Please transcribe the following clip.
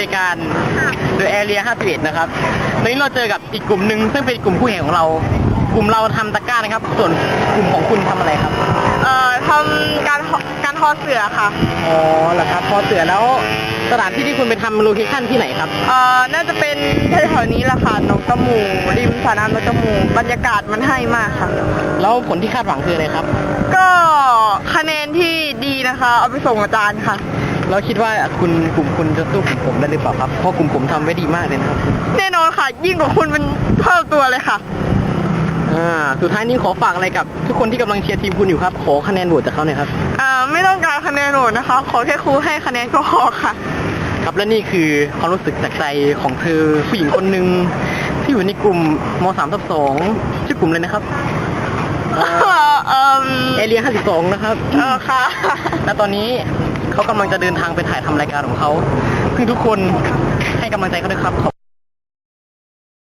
คือรายการ The Area 51 นะครับตอนนี้เราเจอกับอีกกลุ่มหนึ่งซึ่งเป็นกลุ่มคู่แข่งของเรา กลุ่มเราทำตะกร้านะครับ ส่วนกลุ่มของคุณทำอะไรครับ เอ่อทำการการทอเสือค่ะ อ๋อเหรอครับพอเสือแล้วสถานที่ที่คุณไปทำโลเคชั่นที่ไหนครับ เอ่อ น่าจะเป็นแถวๆนี้แหละค่ะหนองตะหมูริมสระน้ำหนองตะหมูบรรยากาศมันให้มากค่ะ แล้วผลที่คาดหวังคืออะไรครับ ก็คะแนนที่ดีนะคะ เอาไปส่งอาจารย์ค่ะ แล้วคิดว่าคุณกลุ่มคุณจะสู้กลุ่มผมได้หรือเปล่าครับ เพราะกลุ่มผมทำไว้ดีมากเลยนะครับแน่นอนค่ะ ยิ่งกว่าคุณเป็นเท่าตัวเลยค่ะ อ่า สุดท้ายนี้ขอฝากอะไรกับ ทุกคนที่กำลังเชียร์ทีมคุณอยู่ครับ ขอคะแนนโหวตจากเขาหน่อยครับ อ่า ไม่ต้องการคะแนนโหนนะคะ ขอแค่ครูให้คะแนนก็พอค่ะ ครับและนี่คือความรู้สึกจากใจของเธอผู้หญิงคนหนึ่งที่อยู่ในกลุ่มม3ทับ2ชื่อกลุ่มเลยนะครับเอ่อเอ่อเอเรีย52 นะครับ เออค่ะ และตอนนี้ เขากำลังจะเดินทางไปถ่ายทำรายการของเขาซึ่งทุกคนให้กำลังใจเขาด้วยครับขอบ